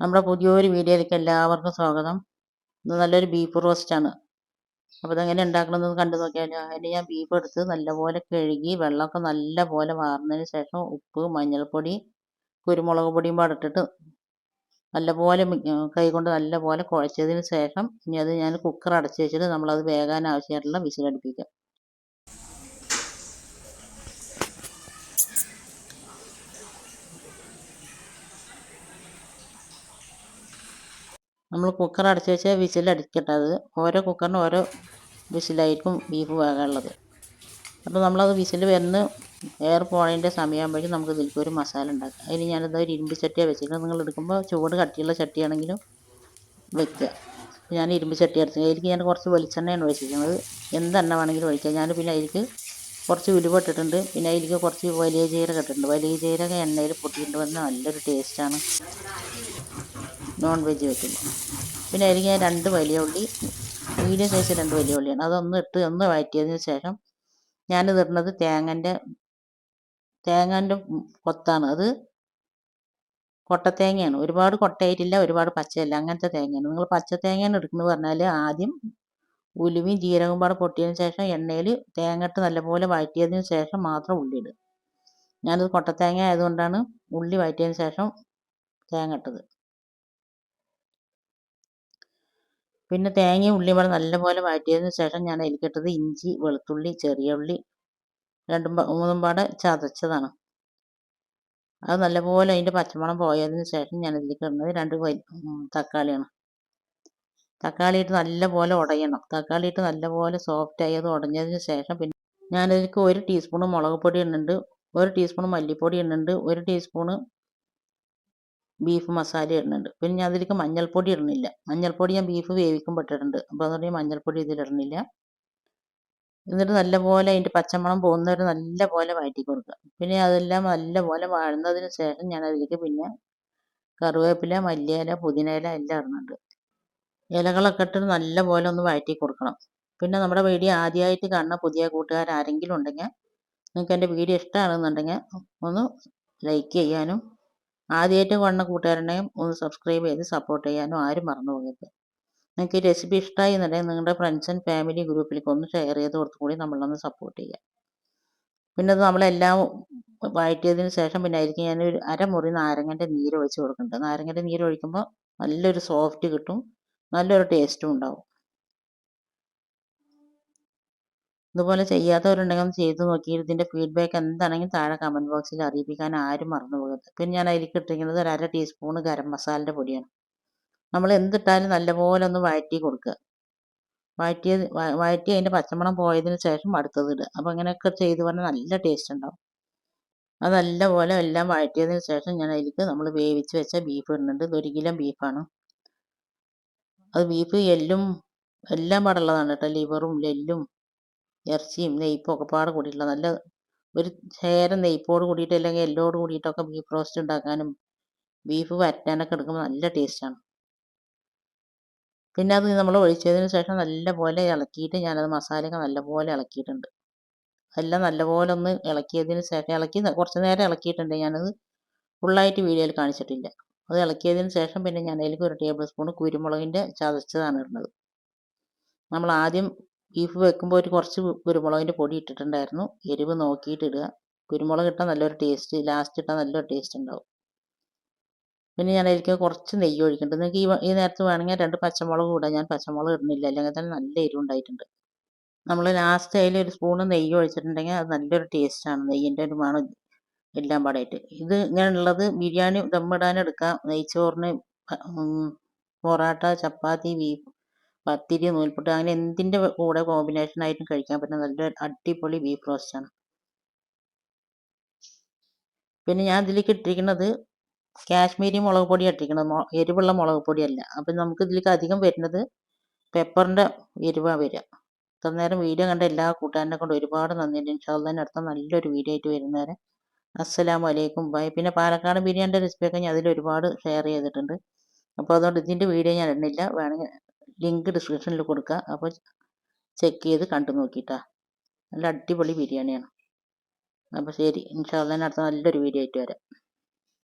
നമ്മുടെ പുതിയൊരു വീഡിയോയിലേക്ക് എല്ലാവർക്കും സ്വാഗതം. ഇത് നല്ലൊരു ബീഫ് റോസ്റ്റാണ് അപ്പോൾ ഇതെങ്ങനെ ഉണ്ടാക്കണമെന്ന് കണ്ടു നോക്കിയാലോ. അതിന് ഞാൻ ബീഫ് എടുത്ത് നല്ലപോലെ കഴുകി വെള്ളമൊക്കെ നല്ലപോലെ വാർന്നതിന് ശേഷം ഉപ്പ് മഞ്ഞൾപ്പൊടി കുരുമുളക് പൊടിയും പാടിട്ടിട്ട് നല്ലപോലെ കൈ കൊണ്ട് നല്ലപോലെ കുഴച്ചതിന് ശേഷം ഇനി അത് ഞാൻ കുക്കർ അടച്ച് വെച്ചിട്ട് നമ്മളത് വേകാൻ ആവശ്യമായിട്ടുള്ള വിസിലടുപ്പിക്കാം. നമ്മൾ കുക്കർ അടച്ച് വെച്ചാൽ വിസിലടിക്കട്ടെ ഓരോ കുക്കറിനും ഓരോ വിസിലായിരിക്കും ബീഫ് വേകാനുള്ളത്. അപ്പോൾ നമ്മളത് വിസിൽ വരുന്ന എയർ പോണതിന്റെ സമയമാകുമ്പോഴേക്കും നമുക്ക് ഇതിലേക്ക് ഒരു മസാല ഉണ്ടാക്കാം. അതിന് ഞാനത് ഒരു ഇരുമ്പ് ചട്ടിയാണ് വെച്ചിരിക്കുന്നത്. നിങ്ങൾ എടുക്കുമ്പോൾ ചൂട് കട്ടിയുള്ള ചട്ടിയാണെങ്കിലും വെക്കുക ഞാൻ ഇരുമ്പ് ചട്ടി എടുത്തു അതിലേക്ക് ഞാൻ കുറച്ച് വെളിച്ചെണ്ണയാണ് ഒഴിച്ചിരിക്കുന്നത്. എന്തെണ്ണ വേണമെങ്കിലും ഒഴിക്കാം. ഞാൻ പിന്നെ അതിലേക്ക് കുറച്ച് ഉലുവ ഇട്ടിട്ടുണ്ട്. പിന്നെ അതിലേക്ക് കുറച്ച് വലിയ ജീരകം ഇട്ടിട്ടുണ്ട്. വലിയ ജീരകം എണ്ണയിൽ പൊട്ടിയിട്ട് വന്ന നല്ലൊരു ടേസ്റ്റാണ് നോൺ വെജ് വെക്കുമ്പോൾ പിന്നെ അരിഞ്ഞ രണ്ട് വലിയ ഉള്ളി മീഡിയം സൈസ് രണ്ട് വലിയ ഉള്ളിയാണ്. അതൊന്ന് ഇട്ട് ഒന്ന് വഴറ്റിയതിന് ശേഷം ഞാൻ ഇടുന്നത് തേങ്ങന്റെ തേങ്ങന്റെ കൊത്താണ്. അത് കൊട്ടത്തേങ്ങയാണ്. ഒരുപാട് കൊട്ടയായിട്ടില്ല ഒരുപാട് പച്ചയല്ല. അങ്ങനത്തെ തേങ്ങയാണ്. നിങ്ങൾ പച്ച തേങ്ങയാണ് എടുക്കുന്നത് പറഞ്ഞാൽ ആദ്യം ഉലുവയും ജീരകവും പാടെ പൊട്ടിയതിന് ശേഷം എണ്ണയിൽ തേങ്ങ ഇട്ട് നല്ലപോലെ വഴറ്റിയതിന് ശേഷം മാത്രം ഉള്ളി ഇടുക. ഞാനത് കൊട്ടത്തേങ്ങ ആയതുകൊണ്ടാണ് ഉള്ളി വഴറ്റിയതിന് ശേഷം തേങ്ങ ഇട്ടത്. പിന്നെ തേങ്ങയും ഉള്ളിയും കൂടെ നല്ലപോലെ വഴറ്റിയതിന് ശേഷം ഞാൻ അതിലേക്കിട്ടത് ഇഞ്ചി വെളുത്തുള്ളി ചെറിയ ഉള്ളി രണ്ടും മൂന്നും പാടെ ചതച്ചതാണ്. അത് നല്ലപോലെ അതിന്റെ പച്ചമണം പോയതിന് ശേഷം ഞാൻ ഇതിലേക്ക് ഇടുന്നത് രണ്ട് തക്കാളിയാണ്. തക്കാളി ഇട്ട് നല്ലപോലെ ഉടയണം. തക്കാളി ഇട്ട് നല്ലപോലെ സോഫ്റ്റ് ആയി അത് ഉടഞ്ഞതിന് ശേഷം പിന്നെ ഞാനതിലേക്ക് ഒരു ടീസ്പൂൺ മുളക് പൊടി ഇടുന്നുണ്ട് ഒരു ടീസ്പൂൺ മല്ലിപ്പൊടി ഇടുന്നുണ്ട് ഒരു ടീസ്പൂണ് ബീഫ് മസാല ഇടുന്നുണ്ട്. പിന്നെ ഞാൻ അതിലേക്ക് മഞ്ഞൾപ്പൊടി ഇടുന്നില്ല. മഞ്ഞൾപ്പൊടി ഞാൻ ബീഫ് വേവിക്കുമ്പോൾ ഇട്ടിട്ടുണ്ട്. അപ്പോൾ അതുകൊണ്ട് മഞ്ഞൾപ്പൊടി ഇതിലിടുന്നില്ല എന്നിട്ട് നല്ലപോലെ അതിന്റെ പച്ചമണം പോകുന്നവരെ നല്ലപോലെ വഴറ്റി കൊടുക്കുക. പിന്നെ അതെല്ലാം നല്ലപോലെ വാഴുന്നതിന് ശേഷം ഞാൻ അതിലേക്ക് പിന്നെ കറിവേപ്പില മല്ലിയില പുതിനയില എല്ലാം ഇടുന്നുണ്ട്. ഇലകളൊക്കെ ഇട്ട് നല്ലപോലെ ഒന്ന് വഴറ്റി കൊടുക്കണം. പിന്നെ നമ്മുടെ വീഡിയോ ആദ്യമായിട്ട് കാണുന്ന പുതിയ കൂട്ടുകാർ ആരെങ്കിലും ഉണ്ടെങ്കിൽ നിങ്ങൾക്ക് എന്റെ വീഡിയോ ഇഷ്ടമാണെന്നുണ്ടെങ്കിൽ ഒന്ന് ലൈക്ക് ചെയ്യാനും ആദ്യമായിട്ട് കാണുന്ന കൂട്ടുകാരനെയും ഒന്ന് സബ്സ്ക്രൈബ് ചെയ്ത് സപ്പോർട്ട് ചെയ്യാനും ആരും മറന്നു പോകരുത്. നിങ്ങൾക്ക് ഈ റെസിപ്പി ഇഷ്ടമായി എന്നുണ്ടെങ്കിൽ നിങ്ങളുടെ ഫ്രണ്ട്സ് ആൻഡ് ഫാമിലി ഗ്രൂപ്പിലേക്ക് ഒന്ന് ഷെയർ ചെയ്ത് കൊടുത്തു കൂടി നമ്മളൊന്ന് സപ്പോർട്ട് ചെയ്യുക പിന്നെ അത് നമ്മളെല്ലാം വഴറ്റിയതിന് ശേഷം പിന്നെ ആയിരിക്കും ഞാൻ ഒരു അരമുറി നാരങ്ങന്റെ നീര് ഒഴിച്ച് കൊടുക്കുന്നുണ്ട് നാരങ്ങന്റെ നീര് ഒഴിക്കുമ്പോൾ നല്ലൊരു സോഫ്റ്റ് കിട്ടും. നല്ലൊരു ടേസ്റ്റും ഉണ്ടാവും. ഇതുപോലെ ചെയ്യാത്തവരുണ്ടെങ്കിൽ ഒന്ന് ചെയ്ത് നോക്കി. ഇതിന്റെ ഫീഡ്ബാക്ക് എന്താണെങ്കിലും താഴെ കമന്റ് ബോക്സിൽ അറിയിപ്പിക്കാൻ ആരും മറന്നു പോകരുത് പിന്നെ ഞാൻ അതിലേക്ക് ഇട്ടിരിക്കുന്നത് ഒരു അര ടീസ്പൂൺ ഗരം മസാലന്റെ പൊടിയാണ്. നമ്മൾ എന്തിട്ടാലും നല്ലപോലെ ഒന്ന് വഴറ്റി കൊടുക്കുക. വഴറ്റിയത് വഴറ്റി അതിന്റെ പച്ചമണം പോയതിന് ശേഷം അടുത്തത് ഇടുക. അപ്പോൾ അങ്ങനെയൊക്കെ ചെയ്ത് പറഞ്ഞാൽ നല്ല ടേസ്റ്റ് ഉണ്ടാവും. അത് നല്ലപോലെ എല്ലാം വഴറ്റിയതിന് ശേഷം ഞാൻ അതിലേക്ക് നമ്മൾ വേവിച്ച് വെച്ച ബീഫ് ഇടുന്നുണ്ട്. ഇതൊരു കിലോ ബീഫാണ് അത് ബീഫ് എല്ലും എല്ലാം പാടുള്ളതാണ് കേട്ടോ. ലിവറും എല്ലും ഇറച്ചിയും നെയ്പ്പും ഒക്കെ പാടെ കൂടിയിട്ടുള്ള നല്ല ഒരു ചേരം നെയ്പ്പോട് കൂടിയിട്ട് അല്ലെങ്കിൽ എല്ലോട് കൂടിയിട്ടൊക്കെ ബീഫ് റോസ്റ്റ് ഉണ്ടാക്കാനും ബീഫ് വരട്ടാനൊക്കെ എടുക്കുമ്പോൾ നല്ല ടേസ്റ്റാണ് പിന്നെ അത് നമ്മൾ ഒഴിച്ചതിന് ശേഷം നല്ലപോലെ ഇളക്കിയിട്ട് ഞാനത് മസാലയൊക്കെ നല്ലപോലെ ഇളക്കിയിട്ടുണ്ട്. എല്ലാം നല്ലപോലെ ഒന്ന് ഇളക്കിയതിന് ശേഷം ഇളക്കി കുറച്ച് നേരം ഇളക്കിയിട്ടുണ്ട്. ഞാനത് ഫുള്ളായിട്ട് വീഡിയോയിൽ കാണിച്ചിട്ടില്ല. അത് ഇളക്കിയതിന് ശേഷം പിന്നെ ഞാൻ അതിലേക്ക് ഒരു ടേബിൾ സ്പൂൺ കുരുമുളകിന്റെ ചതച്ചതാണ് ഇടുന്നത്. നമ്മൾ ആദ്യം ബീഫ് വെക്കുമ്പോൾ ഒരു കുറച്ച് കുരുമുളകിന്റെ പൊടി ഇട്ടിട്ടുണ്ടായിരുന്നു. എരിവ് നോക്കിയിട്ട് ഇടുക കുരുമുളക് ഇട്ടാൽ നല്ലൊരു ടേസ്റ്റ് ലാസ്റ്റ് ഇട്ടാൽ നല്ലൊരു ടേസ്റ്റ് ഉണ്ടാവും. പിന്നെ ഞാൻ അതിലേക്ക് കുറച്ച് നെയ്യ് ഒഴിക്കുന്നുണ്ട്. നിങ്ങൾക്ക് ഈ ഈ നേരത്ത് വേണമെങ്കിൽ രണ്ട് പച്ചമുളക് ഇടാം ഞാൻ പച്ചമുളക് ഇടുന്നില്ല. അല്ലെങ്കിൽ തന്നെ നല്ല എരിവ് ഉണ്ടായിട്ടുണ്ട്. നമ്മൾ ലാസ്റ്റ് അതിൽ ഒരു സ്പൂണ് നെയ്യ് ഒഴിച്ചിട്ടുണ്ടെങ്കിൽ അത് നല്ലൊരു ടേസ്റ്റാണ് നെയ്യിന്റെ ഒരു മണം എല്ലാം പാടായിട്ട്. ഇത് ഇങ്ങനെയുള്ളത് ബിരിയാണി ദമ്മിടാൻ എടുക്കാം. നെയ്ച്ചോറിന് പൊറോട്ട ചപ്പാത്തി ബീഫ് പത്തിരി നൂൽപുട്ട് അങ്ങനെ എന്തിന്റെ കൂടെ കോമ്പിനേഷൻ ആയിട്ടും കഴിക്കാൻ പറ്റുന്ന നല്ല അടിപൊളി ബീഫ് റോസ്റ്റാണ് പിന്നെ ഞാൻ ഇതിലേക്ക് ഇട്ടിരിക്കുന്നത് കാശ്മീരി മുളക് പൊടിയാണ് ഇട്ടിരിക്കുന്നത്. എരിവുള്ള മുളക് പൊടിയല്ല. അപ്പം നമുക്ക് ഇതിലേക്ക് അധികം വരുന്നത് പെപ്പറിന്റെ എരിവാണ് വരിക. ഇത്ര നേരം വീഡിയോ കണ്ട എല്ലാ കൂട്ടുകാരനെ കൊണ്ട് ഒരുപാട് നന്ദിയുണ്ട്. ഇൻഷാല്ലാൻ അടുത്ത നല്ലൊരു വീഡിയോ ആയിട്ട് വരുന്നവരെ. അസ്സലാമു അലൈക്കും. ബൈ. പിന്നെ പാലക്കാട് ബിരിയാണിന്റെ റെസിപ്പിയൊക്കെ ഞാൻ അതിൽ ഒരുപാട് ഷെയർ ചെയ്തിട്ടുണ്ട്. അപ്പോൾ അതുകൊണ്ട് ഇതിന്റെ വീഡിയോ ഞാൻ ഇടുന്നില്ല. വേണമെങ്കിൽ ലിങ്ക് ഡിസ്ക്രിപ്ഷനിൽ കൊടുക്കുക അപ്പോൾ ചെക്ക് ചെയ്ത് കണ്ടു നോക്കിയിട്ടാ നല്ല അടിപൊളി ബിരിയാണിയാണ്. അപ്പോൾ ശരി ഇൻഷാല്ലാൻ അടുത്ത നല്ലൊരു വീഡിയോ ആയിട്ട് വരാം.